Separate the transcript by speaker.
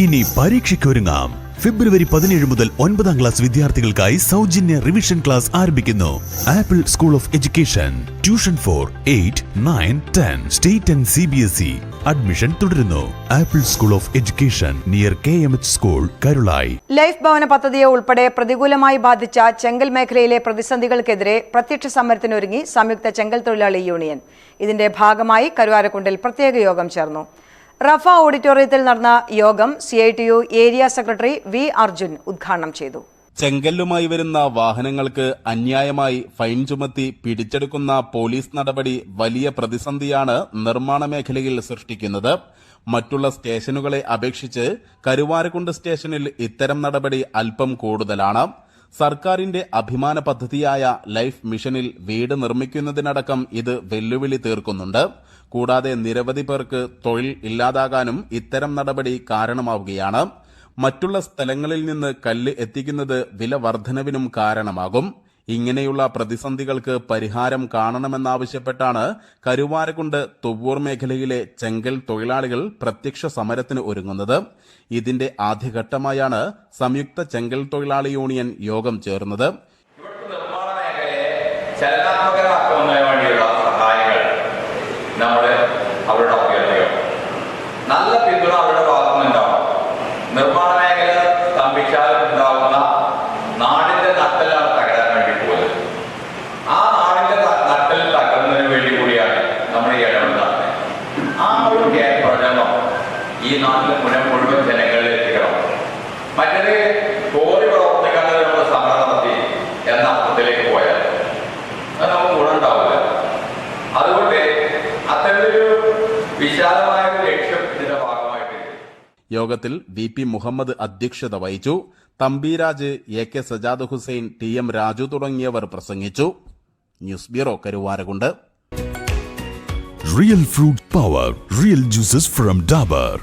Speaker 1: ഇനി പരീക്ഷയ്ക്കൊരുങ്ങാം. ഫെബ്രുവരി പതിനേഴ് മുതൽ ഒൻപതാം ക്ലാസ് വിദ്യാർത്ഥികൾക്കായി സൗജന്യ റിവിഷൻ ക്ലാസ് ആരംഭിക്കുന്നു. Apple school of education tuition four eight nine ten state and C B S E admission തുടരുന്നു. Apple school of education near K M H school Karulai
Speaker 2: life ഭവന പദ്ധതിയെ ഉൾപ്പെടെ പ്രതികൂലമായി ബാധിച്ച ചെങ്കൽ മേഖലയിലെ പ്രതിസന്ധികൾക്കെതിരെ പ്രത്യക്ഷ സമരത്തിനൊരുങ്ങി സംയുക്ത ചെങ്കൽ തൊഴിലാളി യൂണിയൻ. ഇതിന്റെ ഭാഗമായി കരുവാരക്കുണ്ടിൽ പ്രത്യേക യോഗം ചേർന്നു. റഫ ഓഡിറ്റോറിയത്തിൽ നടന്ന യോഗം C I T U area secretary V Arjun ഉദ്ഘാടനം ചെയ്തു.
Speaker 3: ചെങ്കല്ലുമായി വരുന്ന വാഹനങ്ങൾക്ക് അന്യായമായി ഫൈൻ ചുമത്തി പിടിച്ചെടുക്കുന്ന പോലീസ് നടപടി വലിയ പ്രതിസന്ധിയാണ് നിർമ്മാണ മേഖലയിൽ സൃഷ്ടിക്കുന്നത്. മറ്റുള്ള സ്റ്റേഷനുകളെ അപേക്ഷിച്ച് കരുവാരക്കുണ്ട് സ്റ്റേഷനിൽ ഇത്തരം നടപടി അല്പം കൂടുതലാണ്. സർക്കാരിന്റെ അഭിമാന പദ്ധതിയായ ലൈഫ് മിഷനിൽ വീട് നിർമ്മിക്കുന്നതിനടക്കം ഇത് വെല്ലുവിളി തീർക്കുന്നുണ്ട്. കൂടാതെ നിരവധി പേർക്ക് തൊഴിൽ ഇല്ലാതാകാനും ഇത്തരം നടപടി കാരണമാവുകയാണ്. മറ്റുള്ള സ്ഥലങ്ങളിൽ നിന്ന് കല്ല് എത്തിക്കുന്നത് വില വർധനവിനും കാരണമാകും. ഇങ്ങനെയുള്ള പ്രതിസന്ധികൾക്ക് പരിഹാരം കാണണമെന്നാവശ്യപ്പെട്ടാണ് കരുവാരകുണ്ട് തുവ്വൂർ മേഖലയിലെ ചെങ്കൽ തൊഴിലാളികൾ പ്രത്യക്ഷ സമരത്തിന് ഒരുങ്ങുന്നത്. ഇതിന്റെ ആദ്യഘട്ടമായാണ് സംയുക്ത ചെങ്കൽ തൊഴിലാളി യൂണിയൻ യോഗം ചേർന്നത്.
Speaker 4: ഇവിടുത്തെ നമ്മൾ അവരുടെ അഭ്യർത്ഥികൾ. നല്ല പിന്തുണ അവരുടെ ഭാഗത്തു നിന്നുണ്ടാവും നിർമ്മാണ മേഖല സ്തംഭിച്ചാൽ ഉണ്ടാവുന്ന നാടിന്റെ നട്ടലാണ് തകരാൻ വേണ്ടി പോകുന്നത്. ആ നാടിന്റെ നട്ടൽ തകർന്നതിന് വേണ്ടി കൂടിയാണ് നമ്മൾ ഈ ഇടപെടുന്നത്. ആ ഒരു കേരളം ഈ നാട്ടിലെ മുഴുവൻ മുഴുവൻ അത്തരത്തിലൊരു വിശാലമായ ഒരു ലക്ഷ്യം ഇതിന്റെ ഭാഗമായിട്ടുണ്ട്
Speaker 3: യോഗത്തിൽ വി പി മുഹമ്മദ് അധ്യക്ഷത വഹിച്ചു. Thampiraj A K Sajad Hussain T M Raju തുടങ്ങിയവർ പ്രസംഗിച്ചു. News bureau Karuvarakundu.
Speaker 1: Real fruit power real juices from Dabur